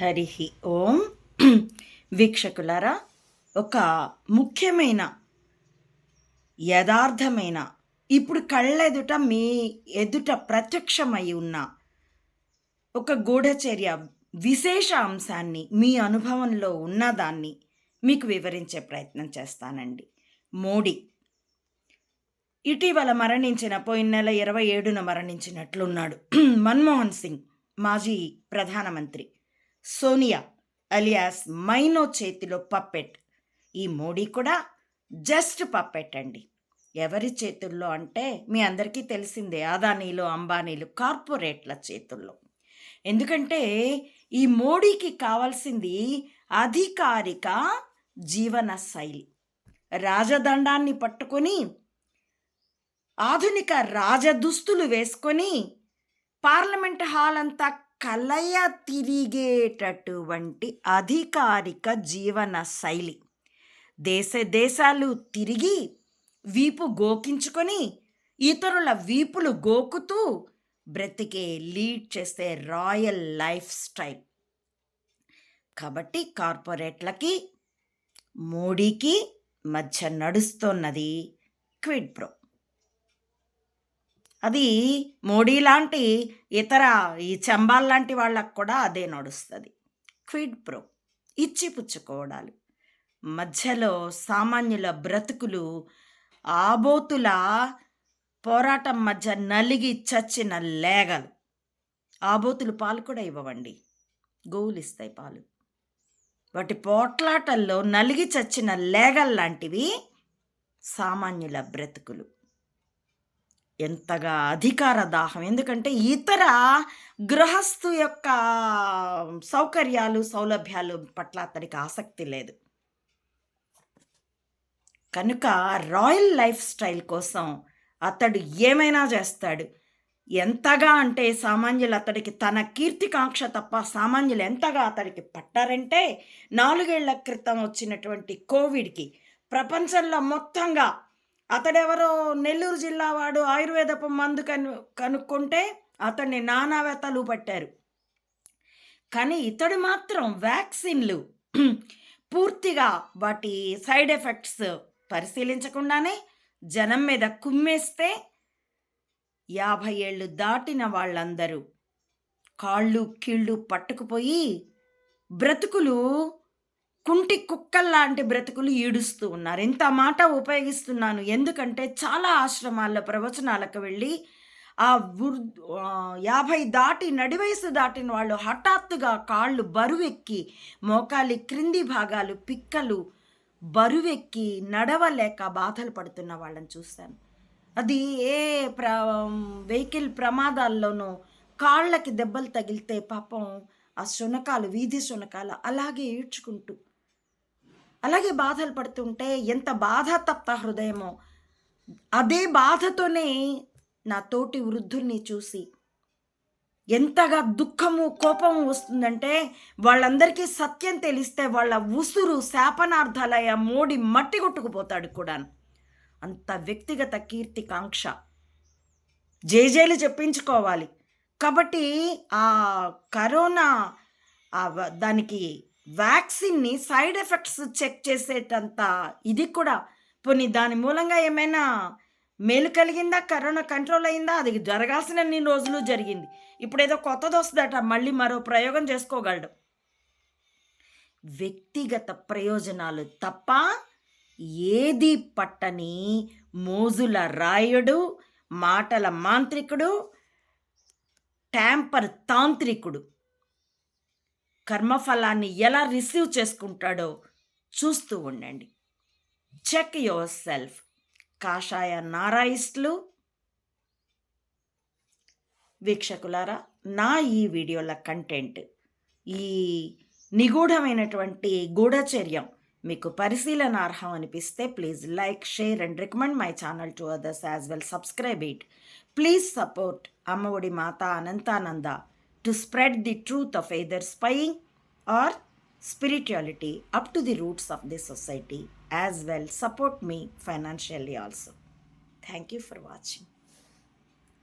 హరి ఓం. వీక్షకులారా ఒక ముఖ్యమైన యథార్థమైన ఇప్పుడు కళ్ళెదుట మీ ఎదుట ప్రత్యక్షమై ఉన్న ఒక గూఢచర్య విశేష అంశాన్ని మీ అనుభవంలో ఉన్నదాన్ని మీకు వివరించే ప్రయత్నం చేస్తానండి. మోడీ. ఇటీవల మరణించిన పోయిన నెల ఇరవై ఏడున మరణించినట్లున్నాడు. మన్మోహన్ సింగ్ మాజీ ప్రధానమంత్రి. సోనియా అలియాస్ మైనో చేతిలో పప్పెట్. ఈ మోడీ కూడా జస్ట్ పప్పెట్ అండి. ఎవరి చేతుల్లో అంటే మీ అందరికీ తెలిసిందే అదానీలు అంబానీలు కార్పొరేట్ల చేతుల్లో. ఎందుకంటే ఈ మోడీకి కావాల్సింది అధికారిక జీవన శైలి. రాజదండాన్ని పట్టుకొని ఆధునిక రాజదుస్తులు వేసుకొని పార్లమెంట్ హాల్ అంతా కలయ తిరిగేటటువంటి అధికారిక జీవన శైలి. దేశ దేశాలు తిరిగి వీపు గోకించుకొని ఇతరుల వీపులు గోకుతూ బ్రతికే లీడ్ చేసే రాయల్ లైఫ్ స్టైల్. కాబట్టి కార్పొరేట్లకి మోడీకి మధ్య నడుస్తున్నది క్విడ్ ప్రో అది మోడీ లాంటి ఇతర ఈ చంబాల్ లాంటి వాళ్ళకు కూడా అదే నడుస్తుంది. క్విడ్ ప్రో ఇచ్చిపుచ్చుకోవడాలు. మధ్యలో సామాన్యుల బ్రతుకులు ఆబోతుల పోరాటం మధ్య నలిగి చచ్చిన లేగలు. ఆబోతులు పాలు కూడా ఇవ్వవండి. గోవులు ఇస్తాయి పాలు. వాటి పోట్లాటల్లో నలిగి చచ్చిన లేగల్లాంటివి సామాన్యుల బ్రతుకులు. ఎంతగా అధికార దాహం. ఎందుకంటే ఇతర గృహస్థు యొక్క సౌకర్యాలు సౌలభ్యాలు పట్ల అతడికి ఆసక్తి లేదు. కనుక రాయల్ లైఫ్ స్టైల్ కోసం అతడు ఏమైనా చేస్తాడు? ఎంతగా అంటే సామాన్యులు అతడికి తన కీర్తికాంక్ష తప్ప సామాన్యులు ఎంతగా అతడికి పట్టారంటే నాలుగేళ్ళ క్రితం వచ్చినటువంటి కోవిడ్కి ప్రపంచంలో మొత్తంగా అతడెవరో నెల్లూరు జిల్లా వాడు ఆయుర్వేదపు మందు కను కనుక్కుంటే అతన్ని నానావెతలు పట్టారు. కానీ ఇతడు మాత్రం వ్యాక్సిన్లు పూర్తిగా వాటి సైడ్ ఎఫెక్ట్స్ పరిశీలించకుండానే జనం మీద కుమ్మేస్తే యాభై ఏళ్ళు దాటిన వాళ్ళందరూ కాళ్ళు కీళ్ళు పట్టుకుపోయి బ్రతుకులు కుంటి కుక్కల్లాంటి బ్రతుకులు ఈడుస్తూ ఉన్నారు. ఇంత మాట ఉపయోగిస్తున్నాను ఎందుకంటే చాలా ఆశ్రమాల్లో ప్రవచనాలకు వెళ్ళి ఆ యాభై దాటి నడివయసు దాటిన వాళ్ళు హఠాత్తుగా కాళ్ళు బరువెక్కి మోకాలి క్రింది భాగాలు పిక్కలు బరువెక్కి నడవలేక బాధలు పడుతున్న వాళ్ళని చూశాను. అది ఏ ప్ర వెహికల్ ప్రమాదాల్లోనూ కాళ్ళకి దెబ్బలు తగిలితే పాపం ఆ శునకాలు వీధి శునకాలు అలాగే ఈడ్చుకుంటూ అలాగే బాధలు పడుతుంటే ఎంత బాధ తప్ప హృదయమో. అదే బాధతోనే నా తోటి వృద్ధుల్ని చూసి ఎంతగా దుఃఖము కోపము వస్తుందంటే వాళ్ళందరికీ సత్యం తెలిస్తే వాళ్ళ ఉసురు శాపనార్థాలయ మోడి మట్టి కొట్టుకుపోతాడు కూడా అంత వ్యక్తిగత కీర్తి కాంక్ష. జేజేలు చెప్పించుకోవాలి. కాబట్టి ఆ కరోనా దానికి వ్యాక్సిన్ని సైడ్ ఎఫెక్ట్స్ చెక్ చేసేటంత ఇది కూడా. పోనీ దాని మూలంగా ఏమైనా మేలు కలిగిందా? కరోనా కంట్రోల్ అయిందా? అది జరగాల్సిన అన్ని రోజులు జరిగింది? ఇప్పుడు ఏదో కొత్తది వస్తుందట మళ్ళీ మరో ప్రయోగం చేసుకోగలడు. వ్యక్తిగత ప్రయోజనాలు తప్ప ఏది పట్టని మోజుల రాయుడు మాటల మాంత్రికుడు ట్యాంపర్ తాంత్రికుడు. కర్మఫలాన్ని ఎలా రిసీవ్ చేసుకుంటాడో చూస్తూ ఉండండి. చెక్ యువర్ సెల్ఫ్ కాషాయ నారాయిస్టులు. వీక్షకులారా నా ఈ వీడియోల కంటెంట్ ఈ నిగూఢమైనటువంటి గూఢచర్యం మీకు పరిశీలనార్హం అనిపిస్తే please like share and recommend my channel to others as well. Subscribe it. Please support Ammaodi Matha Ananthananda to spread the truth of either spying or spirituality up to the roots of the society as well. Support me financially also. Thank you for watching.